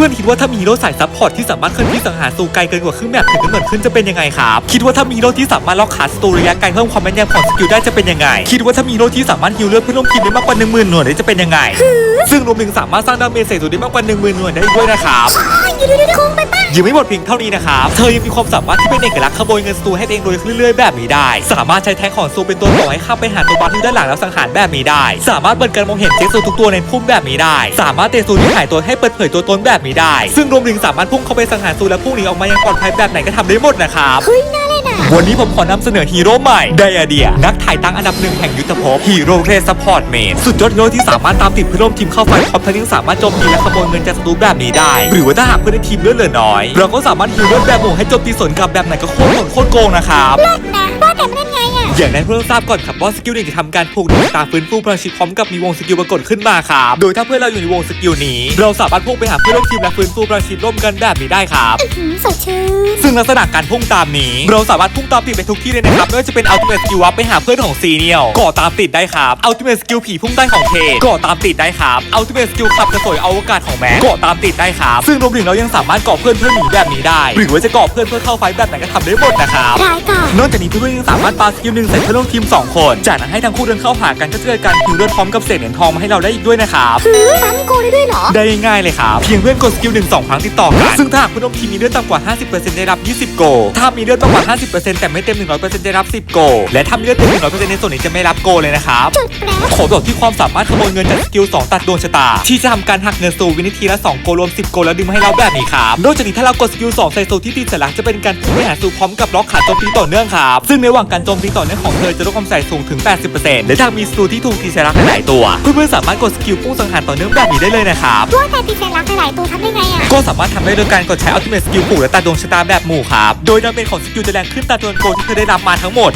พื่อนๆคิดว่าถ้ามีฮีโร่สายซัพพอร์ตที่สามารถเคลื่อนที่สังหารสู่ไกลเกินกว่าครึ่งแมปถึงกำเนิดขึ้นจะเป็นยังไงครับคิดว่าถ้ามีฮีโร่ที่สามารถล็อกขาสตูระยะไกลเพิ่มความแม่นยำของสกิลได้จะเป็นยังไง คิดว่าถ้ามีฮีโร่ที่สามารถฮิวเลือดเพื่อนร่วมทีมได้มากกว่า1 0,000หน่วยได้จะเป็นยังไง ซึ่งรวมถึงสามารถสร้างดาเมจใส่ตัวได้มากกว่า1 0,000หน่วยได้ด้วยนะครับ ยังไม่หมดเพียงเท่านี้นะครับ เธอยังมีความสามารถที่เป็นเอกลักษณ์ขโมยเงินสตูให้ตัวเองโดยเรื่อยๆแบบนี้ได้ สามารถใช้แทงของสตูเป็นตัวต่อให้ข้าไปหาตัวบอลที่ด้านหลังแล้วสังหารแบบนี้ได้ สามารถเปิดการมองเห็นเจ็คสูทุกตัวในพุ่มแบบนี้ได้ สามารถเตะสูที่หายตัวให้เปิดเผยตัวตนแบบนี้ได้ ซึ่งรวมถึงสามารถพุ่งเข้าไปสังหารสูและพุ่งหนีออกมาอย่างปลอดภัยแบบไหนก็ทำได้หมดนะครับเฮ้ยน่า วันนี้ผมขอนำเสนอฮีโร่ใหม่ไดอาเดีย นักถ่ายตั้งอันดับหนึ่งแห่งยุทธภพฮีโร่เรสซัพพอร์ตเมนสุดยอดฮีโร่ที่สามารถตามติดเพื่อนร่วมทีมเข้าไฟพร้อมทั้งยังสามารถโจมตีและขโมยเงินจากศัตรูแบบนี้ได้ หรือว่าถ้าหากเพื่อนในทีมเลือดเหลือน้อย เราก็สามารถฮิวเลือดแบบหมู่ให้โจมตีสวนกลับแบบไหนก็โคตรโหดโคตรโกงนะครับ เลิศนะ ว่าแต่มันเล่นไงอะอย่างนั้นเพื่อนทราบก่อนครับว่าสกิลหนึ่งจะทำการผูกดวงตาฟื้นฟูพลังชีวิตพร้อมกับมีวงสกิลปรากฏขึ้นมาครับโดยถ้าเพื่อนเราอยู่ในวงสกิลนี้ เราสามารถพุ่งไปหาเพื่อนร่วมทีมและฟื้นฟูพลังชีวิตร่วมกันแบบนี้ได้ครับหืมสดชื่น ซึ่งลักษณะการพุ่งตามนี้ เราสามารถพุ่งตามติดไปทุกที่เลยนะครับไม่ว่าจะเป็นอัลติเมทสกิลวับไปหาเพื่อนของซีเนียลก่อตามติดได้ครับอัลติเมทสกิลผีพุ่งใต้ของเทก่อตามติดได้ครับอัลติเมทสกิลขับกระสวยอวกาศของแม็กก่อตามติดได้ครับซึ่งรวมถึงเรายังสามารถก่อเพื่อนเพื่อหนีแบบนี้ได้ หรือว่าจะก่อเพื่อนเพื่อเข้าไฟท์แบบไหนก็ทำได้หมดนะครับร้ายก่อนนอกจากนี้เพื่อนๆยังสามารถปาสกิลหนึ่งใส่เพื่อนร่วมทีม 2 คน จากนั้นให้ทั้งคู่เดินเข้าหากันก็จะเกิดการฮิวเลือดพร้อมกับเศษเหรียญทองมาให้เราได้อีกด้วยนะครับหือปั๊มโกได้ด้วยเหรอ ได้ง่ายๆเลยครับ เพียงเพื่อนกดสกิลหนึ่งสองครั้งติดต่อกัน ซึ่งถ้าหากเพื่อนร่วมทีมมีเลือดต่ำกว่า 50%ได้รับ 20 โกลถ้ามีเลือดมากกว่า 50%แต่ไม่เต็ม 100%ได้รับ 10 โกลและถ้ามีเลือดเต็ม 100%ในส่วนนี้จะไม่รับโกลเลยนะครับจุดแปรขอบอกที่ความสามารถขโมยเงินจากสกิล2ตัดดวงชะตา ที่จะทำการหักเงินสู่วินาทีละ2โกลรวม 10 โกลแล้วดึงมาให้เราแบบนี้ครับนอกจากนี้ถ้าเรากดสกิล2ใส่สู่ที่ตีสัญลักษณ์จะเป็นการพุ่งไปหาสู่พร้อมกับล็อกขาโจมตีต่อเนื่องครับซึ่งในระหว่างการโจมตีต่อเนื่องของเธอจะลดความใส่สูงถึง 80%และถ้ามีศัตรูที่ถูกตีสัญลักษณ์หลายๆตัว เพื่อนๆสามารถกดสกิลพุ่งสังหารต่อเนื่องแบบนี้ได้เลยนะครับว่าแต่ตีแสนรักหลายๆตัวทำได้ไงอะก็สามารถทำได้โดยการกดใช้ Ultimate Skill ผูกและตัดดวงชะตาแบบหมู่ครับโดยดาเมจของสกิลจะแรงขึ้นตามจำนวนโกลที่เธอได้รับมาทั้งหมด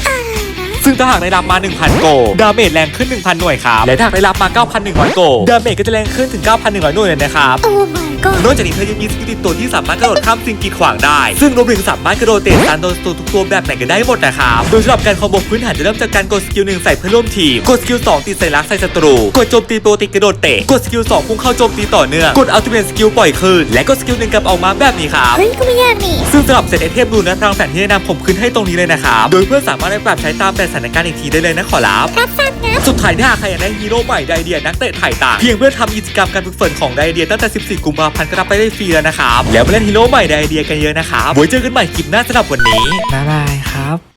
ซึ่งถ้าหากได้รับมา 1,000 โกลดาเมจแรงขึ้น 1,000 หน่วยครับ และถ้าหากได้รับมา 9,100 โกลดาเมจก็จะแรงขึ้นถึง 9,100 หน่วยเลยนะครับโอ้ my god นอกจากนี้เธอยังมีสกิลติดตัวที่สามารถกระโดดข้ามสิ่งกีดขวางได้ ซึ่งรวมถึงสามารถกระโดดเตะตามโดนศัตรูทุกตัวแบบไหนก็ได้หมดนะครับ โดยสำหรับการคอมโบพื้นฐานจะเริ่มจากการกดสกิลหนึ่งใส่เพื่อนร่วมทีม กดสกิลสองตีใส่ลักษณ์ใส่ศัตรู กดโจมตีโปรติกระโดดเตะ กดสกิลสองพุ่งเข้าโจมตีต่อเนื่อง กดอัลติเมทสกิลปล่อยคืน และกดสกิลหนึ่งกลับออกมาแบบนี้ครับ เฮ้ยก็ไม่ยากนี่ซึ่งสำหรับเซตไอเทมดูนะพลังแสงที่แนะนำผมขึ้นให้ตรงนี้เลยนะครับ โดยเพื่อนสามารถไปปรับใช้ตามแต่สถานการณ์อีกทีได้เลยนะขอรับรับทราบนะสุดท้ายถ้าหากใครอยากได้ฮีโร่ใหม่ไดเดียนักเตะถ่ายต่างเพียงเพื่อทำกิจกรรมการฝึกฝนของไดเดียตั้งแต่ 14 กุมภาพันธ์ก็รับไปได้ฟรีแล้วนะครับแล้วมาเล่นฮีโร่ใหม่ไดเดียกันเยอะนะครับไว้เจอกันใหม่คลิปหน้าสำหรับวันนี้บ๊ายบายครับ